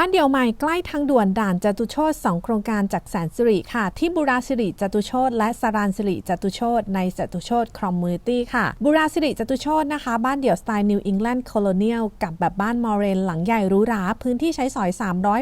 บ้านเดี่ยวใหม่ใกล้ทางด่วนด่านจตุโชต2โครงการจากแสนสิริค่ะ ที่บุราสิริจตุโชตและสรานสิริจตุโชตในจตุโชตคอมมูนิตี้ค่ะ บุราสิริจตุโชตนะคะ บ้านเดี่ยวสไตล์นิวอิงแลนด์โคโลเนียลกับแบบบ้านมอร์เรนหลังใหญ่หรูหรา พื้นที่ใช้สอย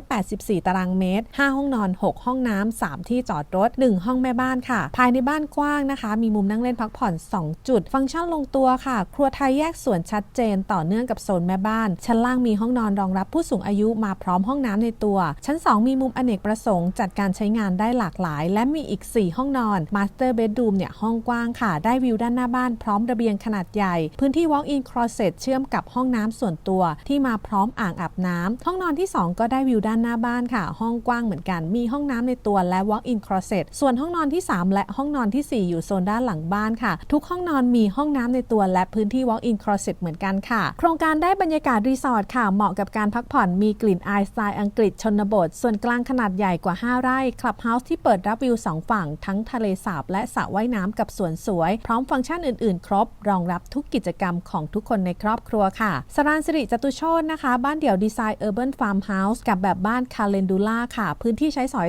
384 ตารางเมตร 5 ห้องนอน 6 ห้องน้ำ3ที่จอดรถ 1 ห้องแม่บ้านค่ะ ภายในบ้านกว้างนะคะ มีมุมนั่งเล่นพักผ่อน 2 จุด ฟังก์ชันลงตัวค่ะ ครัวไทยแยกส่วนชัดเจน ต่อเนื่องกับโซนแม่บ้าน ชั้นล่างมีห้องนอนรองรับผู้สูงอายุมาพร้อมห้องน้ำในตัว ชั้น 2 มีมุมอเนกประสงค์จัดการใช้งานได้หลากหลาย และมีอีก 4 ห้องนอน Master Bedroom เนี่ยห้องกว้างค่ะ ได้วิวด้านหน้าบ้านพร้อมระเบียงขนาดใหญ่ พื้นที่ Walk-in Closet เชื่อมกับห้องน้ำส่วนตัว ที่มาพร้อมอ่างอาบน้ำห้องนอนที่ 2 ก็ได้วิวด้านหน้าบ้านค่ะ ห้องกว้างเหมือนกัน มีห้องน้ำในตัวและ Walk-in Closet ส่วนห้องนอนที่ 3 และห้องนอนทีสี่4 อยู่โซนด้านหลังบ้านค่ะ ทุกห้องนอนมีห้องน้ำในตัวและพื้นที่ Walk-in Closet เหมือนกันค่ะ โครงการได้บรรยากาศรีสอร์ทค่ะเหมาะกับการพักผ่อนมีกลิ่นอายสไตล์อังกฤษชนบท ส่วนกลางขนาดใหญ่กว่า 5 ไร่ คลับเฮาส์ที่เปิดรับวิว 2 ฝั่ง ทั้งทะเลสาบและสระว่ายน้ำกับสวนสวย พร้อมฟังก์ชันอื่น ๆ ครบ รองรับทุกกิจกรรมของทุกคนในครอบครัวค่ะ สรานสิริจตุโชตนะคะ บ้านเดี่ยวดีไซน์เออร์เบิร์นฟาร์มเฮาส์กับแบบบ้านคาเลนดูล่าค่ะ พื้นที่ใช้สอย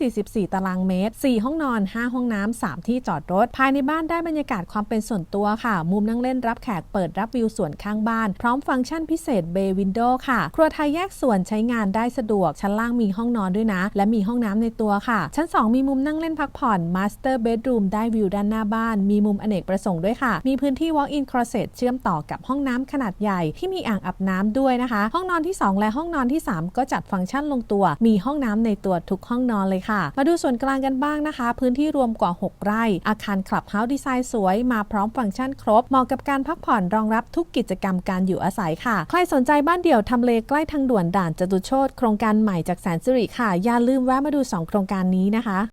244 ตารางเมตร 4 ห้องนอน 5 ห้องน้ำ 3 ที่จอดรถ ภายในบ้านได้บรรยากาศความเป็นส่วนตัวค่ะ มุมนั่งเล่นรับแขกเปิดรับวิวสวนข้างบ้าน พร้อมฟังก์ชันพิเศษเบย์วินโดว์ค่ะ ครัวไทยแยกส่วนใช้งานได้สะดวก ชั้นล่างมีห้องนอนด้วยนะ และมีห้องน้ำในตัวค่ะ ชั้น 2 มีมุมนั่งเล่นพักผ่อน Master Bedroom ได้วิวด้านหน้าบ้าน มีมุมอเนกประสงค์ด้วยค่ะ มีพื้นที่ Walk-in Closet เชื่อมต่อกับห้องน้ำขนาดใหญ่ที่มีอ่างอาบน้ำด้วยนะคะ ห้องนอนที่ 2 และห้องนอนที่ 3 ก็จัดฟังก์ชันลงตัว มีห้องน้ำในตัวทุกห้องนอนเลยค่ะ มาดูส่วนกลางกันบ้างนะคะ พื้นที่รวมกว่า 6 ไร่ อาคารคลับเฮาส์ดีไซน์สวย มาพร้อมฟังก์ชันครบ เหมาะกับการพักผ่อนรองรับทุกกิจกรรมการอยู่อาศัยค่ะ ใครสนใจบ้านเดี่ยวทำเลใกล้ทางด่วนด่านจตุโชตโครงการใหม่จากแสนสิริค่ะ อย่าลืมแวะมาดู 2 โครงการนี้นะคะ